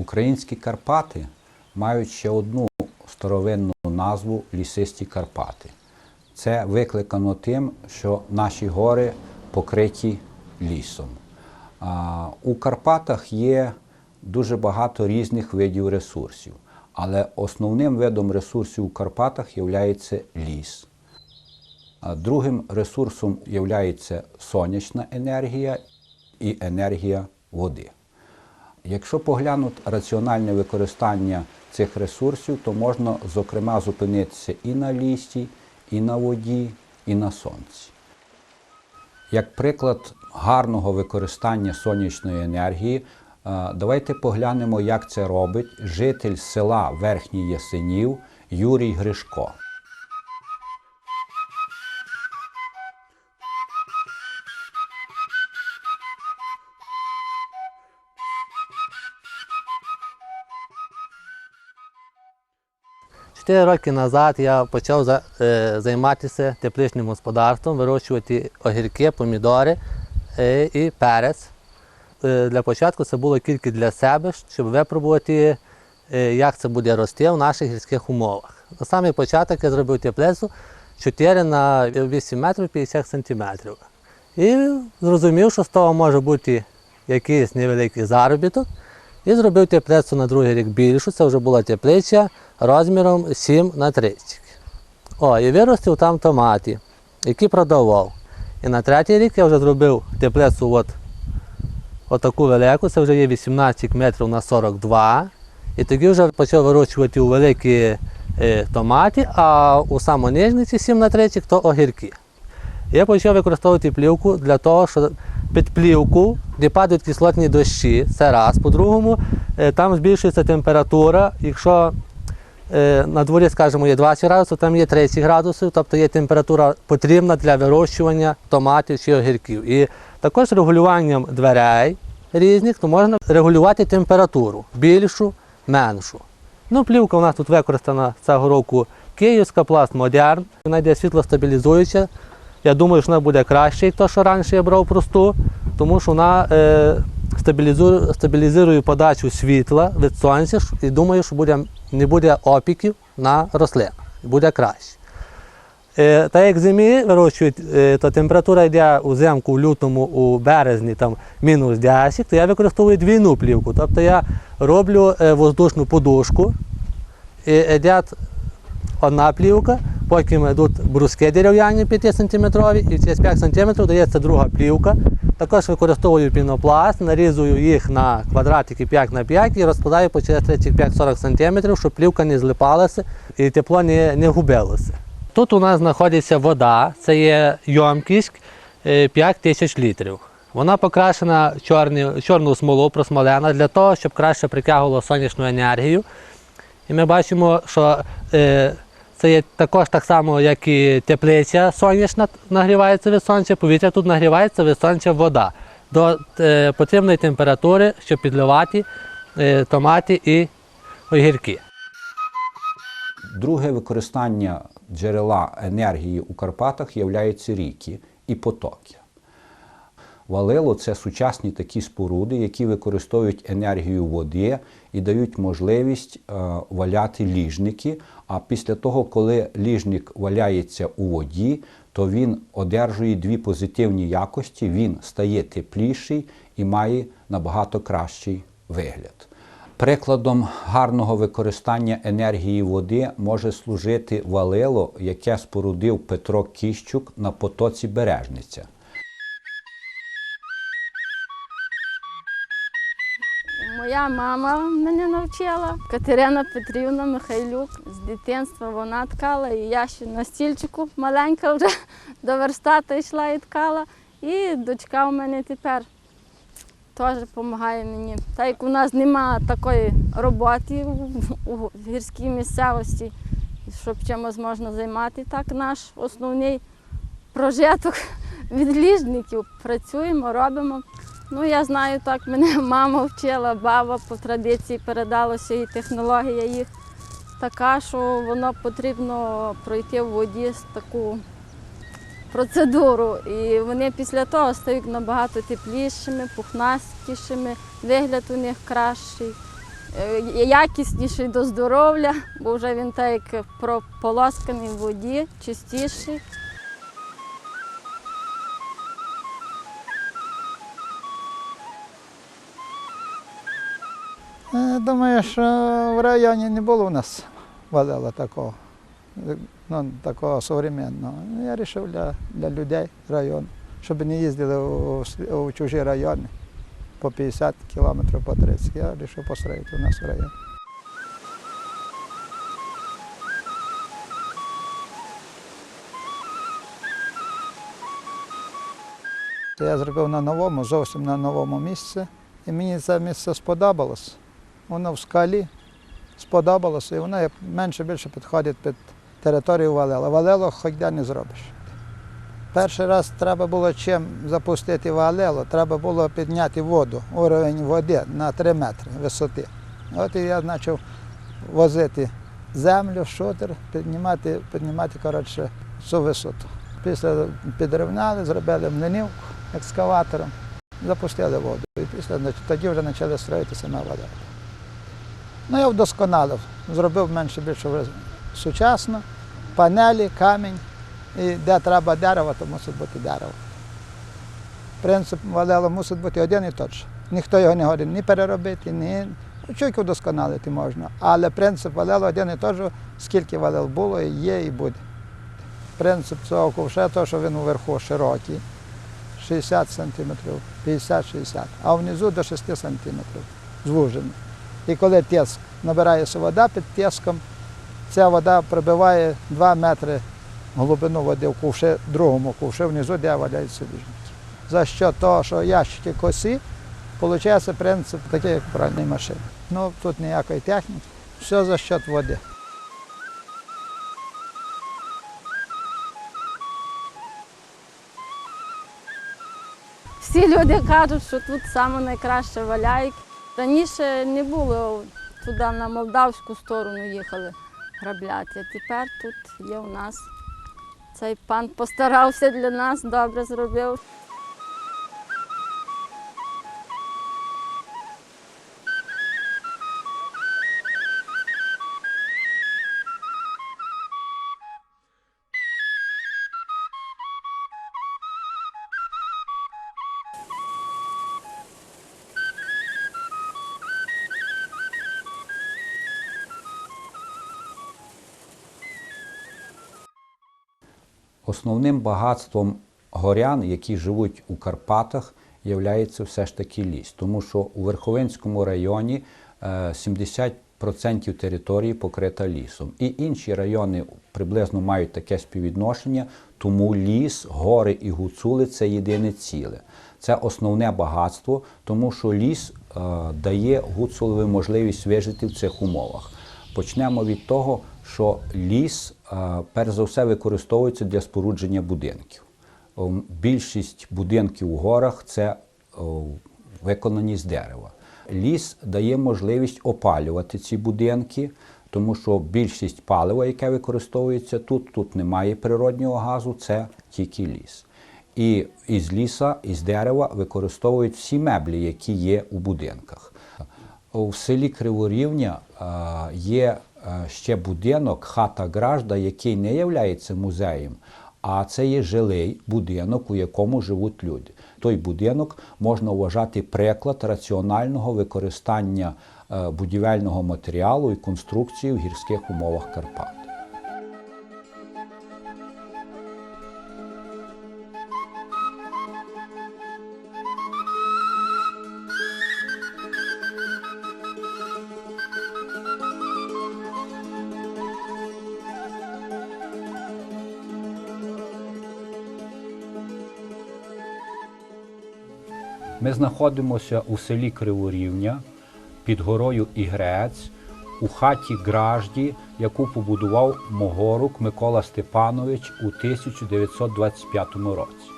Українські Карпати мають ще одну старовинну назву лісисті Карпати. Це викликано тим, що наші гори покриті лісом. У Карпатах є дуже багато різних видів ресурсів, але основним видом ресурсів у Карпатах є ліс. Другим ресурсом є сонячна енергія і енергія води. Якщо поглянути раціональне використання цих ресурсів, то можна, зокрема, зупинитися і на лісі, і на воді, і на сонці. Як приклад гарного використання сонячної енергії, е, давайте поглянемо, як це робить житель села Верхній Ясенів Юрій Гришко. Чотири роки назад я почав е, займатися тепличним господарством, вирощувати огірки, помідори е, і перець. Е, Для початку це було тільки для себе, щоб випробувати, як це буде рости в наших гірських умовах. На самий початок я зробив теплицю 4 на 8 метрів 50 сантиметрів. І зрозумів, що з того може бути якийсь невеликий заробіток. І зробив теплицю на другий рік більшу. Це вже була теплиця розміром 7 на 30. О, і виростив там томати, які продавав. І на третій рік я вже зробив теплицю от, отаку велику, це вже є 18 метрів на 42. І тоді вже почав вирощувати у великі е, томати, а у самонижниці 7 на 30 то огірки. Я почав використовувати плівку для того, що під плівку, де падають кислотні дощі, це раз. По-другому, е, там збільшується температура. Якщо на дворі, скажімо, є 20 градусів, там є 30 градусів, тобто є температура потрібна для вирощування томатів чи огірків. І також регулюванням дверей різних, то можна регулювати температуру більшу, меншу. Ну, плівка у нас тут використана цього року київська пласт модерн. Вона йде світлостабілізуюча. Я думаю, що вона буде краще, як то, що раніше я брав просту, тому що вона е, стабілізує, стабілізує подачу світла від сонця і думаю, що буде, не буде опіків на рослинах. Буде краще. Е, та як зимі вирощують, е, то температура йде у земку в лютому, у березні там мінус 10, то я використовую двійну плівку. Тобто я роблю е, воздушну подушку, і йде одна плівка, потім йдуть бруски дерев'яні 5 см, і через 5 см дається друга плівка. Також використовую пінопласт, нарізую їх на квадратики 5 на 5 і розкладаю по через 35-40 см, щоб плівка не злипалася і тепло не, не губилося. Тут у нас знаходиться вода, це є йомкість е, 5 тисяч літрів. Вона покрашена чорні, чорну смолу, просмолена для того, щоб краще притягувало сонячну енергію. І ми бачимо, що е, це є також так само, як і теплиця сонячна нагрівається від сонця, повітря тут нагрівається від сонця вода до е, потрібної температури, щоб підливати е, томати і огірки. Друге використання джерела енергії у Карпатах являються ріки і потоки. Валило це сучасні такі споруди, які використовують енергію води і дають можливість е, валяти ліжники. А після того, коли ліжник валяється у воді, то він одержує дві позитивні якості, він стає тепліший і має набагато кращий вигляд. Прикладом гарного використання енергії води може служити валило, яке спорудив Петро Кіщук на потоці Бережниця. Моя мама мене навчила, Катерина Петрівна Михайлюк. З дитинства вона ткала, і я ще на стільчику маленька вже до верстата йшла і ткала. І дочка у мене тепер теж допомагає мені. Так як у нас немає такої роботи у, гірській місцевості, щоб чимось можна займати, так наш основний прожиток від ліжників. Працюємо, робимо. Ну, я знаю, так мене мама вчила, баба по традиції передалася і технологія їх така, що воно потрібно пройти в воді таку процедуру. І вони після того стають набагато теплішими, пухнастішими, вигляд у них кращий. е, якісніший до здоров'я, бо вже він так як прополосканий в воді, чистіший. Думаю, що в районі не було у нас валила такого, ну, такого современного. Ну, Я вирішив для, для людей район, щоб не їздили у, у чужі райони по 50 кілометрів, по 30. Я вирішив построїти у нас в районі. Я зробив на новому, зовсім на новому місці. І мені це місце сподобалось. Воно в скалі сподобалося, і воно менше більше підходить під територію Валела. Валело хоч де не зробиш. Перший раз треба було чим запустити валело, треба було підняти воду, уровень води на 3 метри висоти. От і я почав возити землю, шутер, піднімати, піднімати коротше, цю висоту. Після підрівняли, зробили млинівку екскаватором, запустили воду. І після тоді вже почали строїтися на вода. Ну, я вдосконалив, зробив менше більше сучасно, панелі, камінь. І де треба дерево, то мусить бути дерево. Принцип валело мусить бути один і же. Ніхто його не годен ні переробити, ні ну, чуть вдосконалити можна. Але принцип валело один і той же, скільки валел було, і є, і буде. Принцип цього ковша, то, що він уверху широкий, 60 сантиметрів, 50-60, а внизу до 6 сантиметрів звужений. І коли тиск набирається вода під тиском, ця вода прибиває 2 метри глибину води в ковші, другому ковші, внизу, де валяється віжниці. За що того, що ящики косі, виходить принцип такий, як в пральній машині. Ну, тут ніякої техніки, все за счет води. Всі люди кажуть, що тут найкраще валяють. Раніше не було туди на молдавську сторону їхали грабляти. А тепер тут є у нас. Цей пан постарався для нас, добре зробив. Основним багатством горян, які живуть у Карпатах, є все ж таки ліс. Тому що у Верховинському районі е, 70% території покрита лісом. І інші райони приблизно мають таке співвідношення, тому ліс, гори і гуцули це єдине ціле. Це основне багатство, тому що ліс е, дає гуцулові можливість вижити в цих умовах. Почнемо від того, що ліс е, перш за все використовується для спорудження будинків. Більшість будинків у горах це виконані з дерева. Ліс дає можливість опалювати ці будинки, тому що більшість палива, яке використовується тут, тут немає природнього газу, це тільки ліс. І із ліса, із дерева використовують всі меблі, які є у будинках. У селі Криворівня е, є е, ще будинок, хата Гражда, який не є музеєм, а це є жилий будинок, у якому живуть люди. Той будинок можна вважати приклад раціонального використання е, будівельного матеріалу і конструкції в гірських умовах Карпат. Ми знаходимося у селі Криворівня під горою Ігрець у хаті Гражді, яку побудував Могорук Микола Степанович у 1925 році.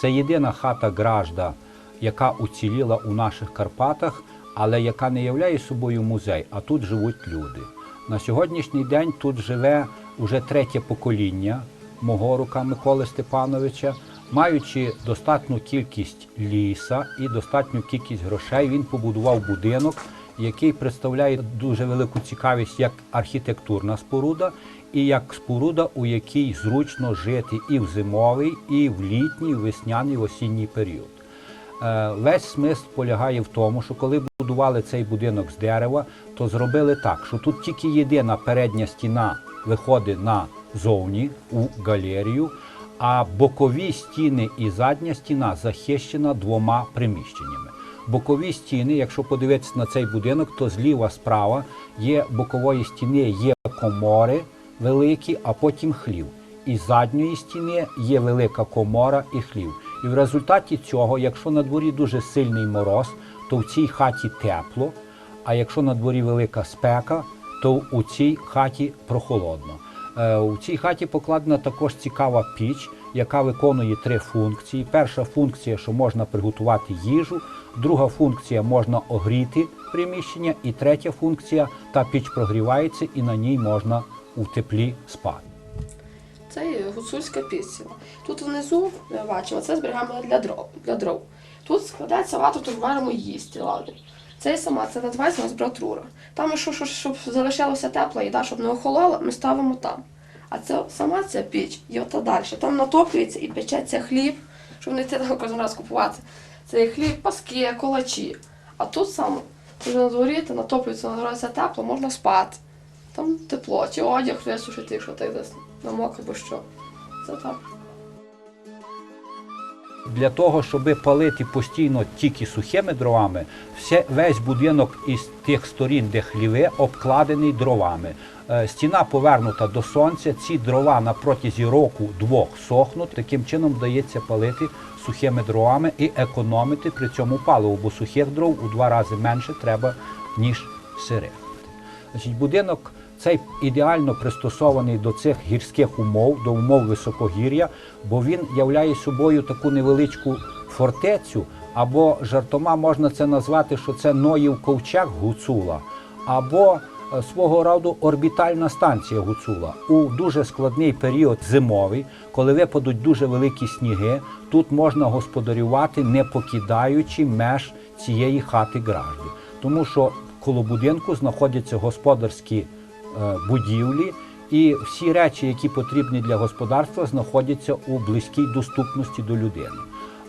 Це єдина хата Гражда, яка уціліла у наших Карпатах, але яка не являє собою музей, а тут живуть люди. На сьогоднішній день тут живе уже третє покоління Могорука Миколи Степановича. Маючи достатню кількість ліса і достатню кількість грошей, він побудував будинок, який представляє дуже велику цікавість як архітектурна споруда, і як споруда, у якій зручно жити і в зимовий, і в літній, і в весняний, в осінній період. Е, Весь смисл полягає в тому, що коли будували цей будинок з дерева, то зробили так, що тут тільки єдина передня стіна виходить на зовні у галерію, а бокові стіни і задня стіна захищена двома приміщеннями. Бокові стіни, якщо подивитися на цей будинок, то зліва справа є бокової стіни, є комори великі, а потім хлів. І задньої стіни є велика комора і хлів. І в результаті цього, якщо на дворі дуже сильний мороз, то в цій хаті тепло, а якщо на дворі велика спека, то у цій хаті прохолодно. Е, У цій хаті покладена також цікава піч, яка виконує три функції. Перша функція, що можна приготувати їжу, друга функція можна огріти приміщення, і третя функція та піч прогрівається і на ній можна у теплі спати. Це гуцульська пісня. Тут внизу, бачимо, це зберігаємо для дров. Для дров. Тут складається вату, тут варимо їсти ладу. Це сама, це називається у нас братрура. Там, що, що, щоб залишалося тепла їда, щоб не охолола, ми ставимо там. А це сама ця піч, і ота далі. Там натоплюється і печеться хліб, щоб не там кожен раз купувати. Це хліб, паски, колачі. А тут саме, коли на дворі, то натоплюється, називається тепло, можна спати. Там тепло, чи одяг висушити, якщо ти десь намок або що. Це так. Для того, щоб палити постійно тільки сухими дровами, весь будинок із тих сторін, де хліви, обкладений дровами. Е, Стіна повернута до сонця, ці дрова на протязі року-двох сохнуть. Таким чином вдається палити сухими дровами і економити при цьому паливо, бо сухих дров у два рази менше треба, ніж сирих. Значить, будинок цей ідеально пристосований до цих гірських умов, до умов високогір'я, бо він являє собою таку невеличку фортецю, або жартома можна це назвати, що це Ноїв ковчег Гуцула, або е, свого роду орбітальна станція Гуцула. У дуже складний період зимовий, коли випадуть дуже великі сніги, тут можна господарювати, не покидаючи меж цієї хати гражди. Тому що коло будинку знаходяться господарські будівлі, і всі речі, які потрібні для господарства, знаходяться у близькій доступності до людини.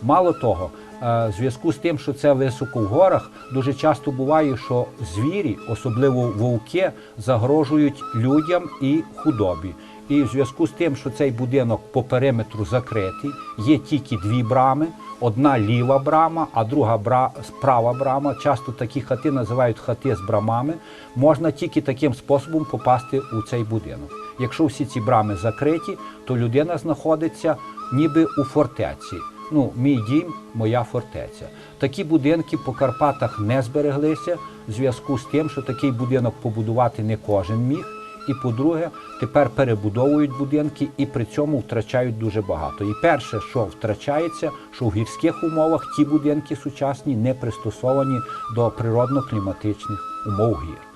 Мало того, е, в зв'язку з тим, що це високо в горах, дуже часто буває, що звірі, особливо вовки, загрожують людям і худобі. І в зв'язку з тим, що цей будинок по периметру закритий, є тільки дві брами. Одна ліва брама, а друга бра... права брама. Часто такі хати називають хати з брамами. Можна тільки таким способом попасти у цей будинок. Якщо всі ці брами закриті, то людина знаходиться ніби у фортеці. Ну, мій дім, моя фортеця. Такі будинки по Карпатах не збереглися в зв'язку з тим, що такий будинок побудувати не кожен міг. І по-друге, тепер перебудовують будинки і при цьому втрачають дуже багато. І перше, що втрачається, що в гірських умовах ті будинки сучасні не пристосовані до природно-кліматичних умов гір.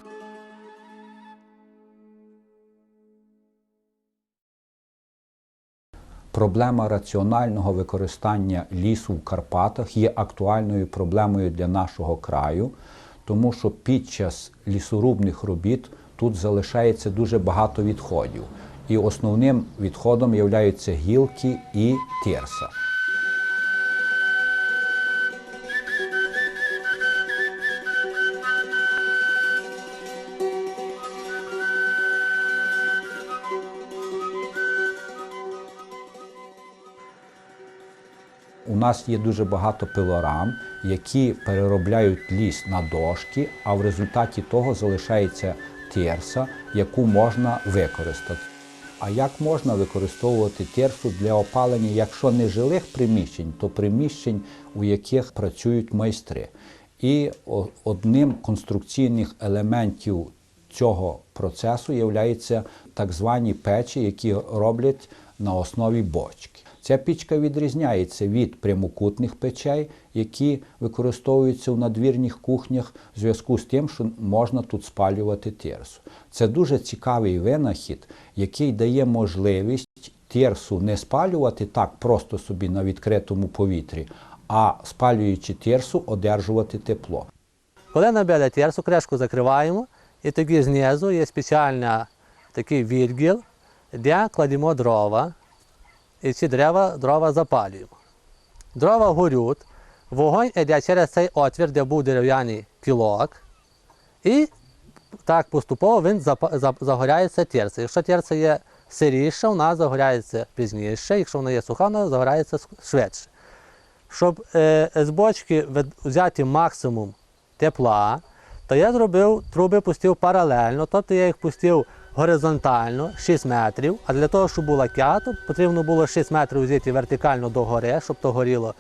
Проблема раціонального використання лісу в Карпатах є актуальною проблемою для нашого краю, тому що під час лісорубних робіт тут залишається дуже багато відходів. І основним відходом являються гілки і тирса. У нас є дуже багато пилорам, які переробляють ліс на дошки, а в результаті того залишається тирса, яку можна використати. А як можна використовувати тирсу для опалення, якщо не жилих приміщень, то приміщень, у яких працюють майстри? І одним конструкційних елементів цього процесу є так звані печі, які роблять на основі бочки. Ця пічка відрізняється від прямокутних печей, які використовуються в надвірних кухнях в зв'язку з тим, що можна тут спалювати тирсу. Це дуже цікавий винахід, який дає можливість тирсу не спалювати так просто собі на відкритому повітрі, а спалюючи тирсу, одержувати тепло. Коли набили тірсу, кришку закриваємо, і тоді знизу є спеціальний такий відділ, де кладемо дрова, і ці дерева, дрова запалюємо. Дрова горють, вогонь йде через цей отвір, де був дерев'яний кілок, і так поступово він загоряється тірса. Якщо тірса є сиріша, вона загоряється пізніше, якщо вона є суха, вона загоряється швидше. Щоб е, з бочки взяти максимум тепла, то я зробив труби пустив паралельно, тобто я їх пустив горизонтально 6 метрів, а для того, щоб була кято, потрібно було 6 метрів взяти вертикально до гори, щоб то горіло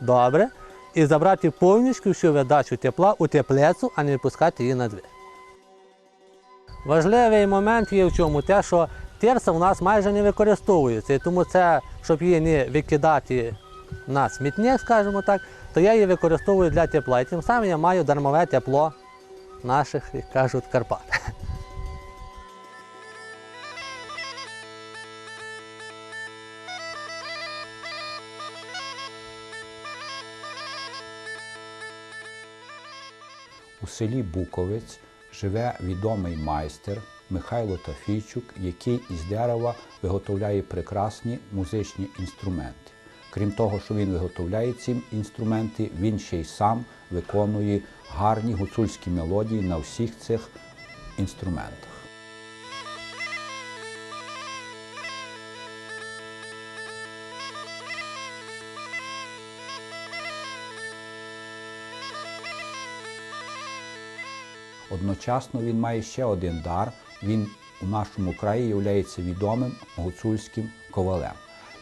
добре, і забрати повністю всю видачу тепла у теплицю, а не пускати її на двір. Важливий момент є в чому те, що тирса у нас майже не використовується, і тому це, щоб її не викидати на смітник, скажімо так, то я її використовую для тепла. І тим самим я маю дармове тепло наших, як кажуть, Карпат. Селі Буковець живе відомий майстер Михайло Тафійчук, який із дерева виготовляє прекрасні музичні інструменти. Крім того, що він виготовляє ці інструменти, він ще й сам виконує гарні гуцульські мелодії на всіх цих інструментах. Одночасно він має ще один дар. Він у нашому краї є відомим гуцульським ковалем.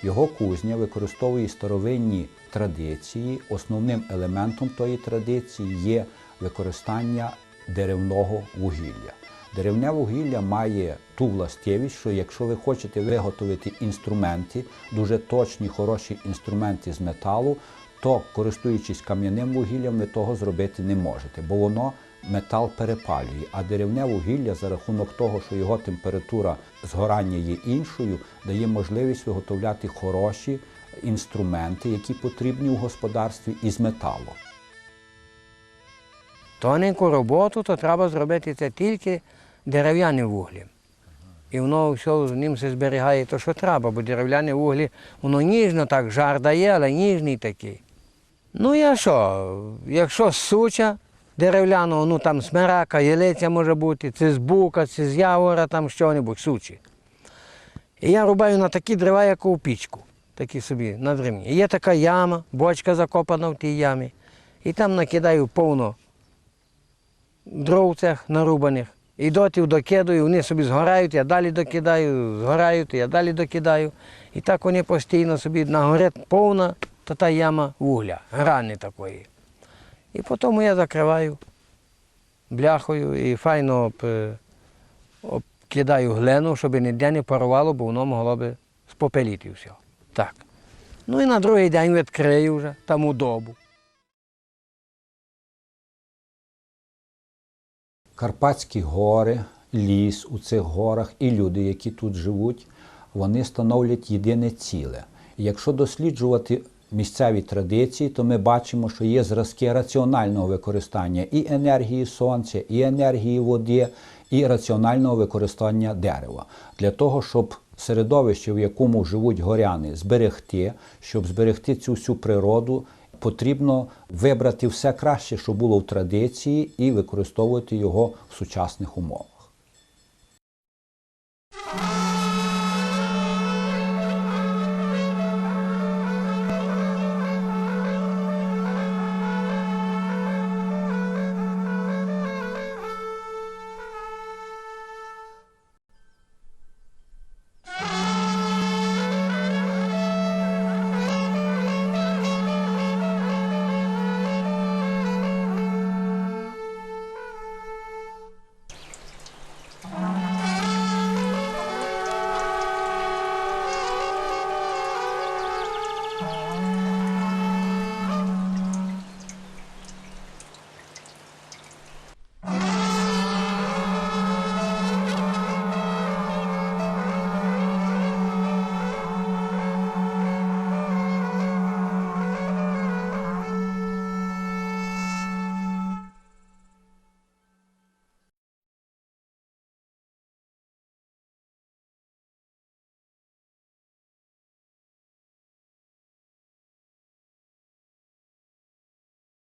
Його кузня використовує старовинні традиції. Основним елементом тої традиції є використання деревного вугілля. Деревне вугілля має ту властивість, що якщо ви хочете виготовити інструменти, дуже точні, хороші інструменти з металу, то користуючись кам'яним вугіллям, ви того зробити не можете, бо воно метал перепалює. А деревне вугілля за рахунок того, що його температура згорання є іншою, дає можливість виготовляти хороші інструменти, які потрібні у господарстві із металу. Тоненьку роботу, то треба зробити це тільки дерев'яним вуглем. І воно все з ним все зберігає те, що треба, бо дерев'яне вуглі, воно ніжно так, жар дає, але ніжний такий. Ну я що, якщо суча дерев'яного, ну там смирака, ялиця може бути, це з бука, це з явора, там що-небудь, сучі. І я рубаю на такі дерева, як у пічку, такі собі на древні. І є така яма, бочка закопана в тій ямі. І там накидаю повно дров цих нарубаних. І дотів докидаю, вони собі згорають, я далі докидаю, згорають, я далі докидаю. І так вони постійно собі нагорять повна та та яма вугля, грани такої. І потім я закриваю бляхою і файно об, е, обкидаю глину, щоб ніде не парувало, бо воно могло би спопеліти все. Так. Ну і на другий день відкрию вже там у добу. Карпатські гори, ліс у цих горах і люди, які тут живуть, вони становлять єдине ціле. Якщо досліджувати місцеві традиції, то ми бачимо, що є зразки раціонального використання і енергії сонця, і енергії води, і раціонального використання дерева для того, щоб середовище, в якому живуть горяни, зберегти, щоб зберегти цю всю природу, потрібно вибрати все краще, що було в традиції, і використовувати його в сучасних умовах.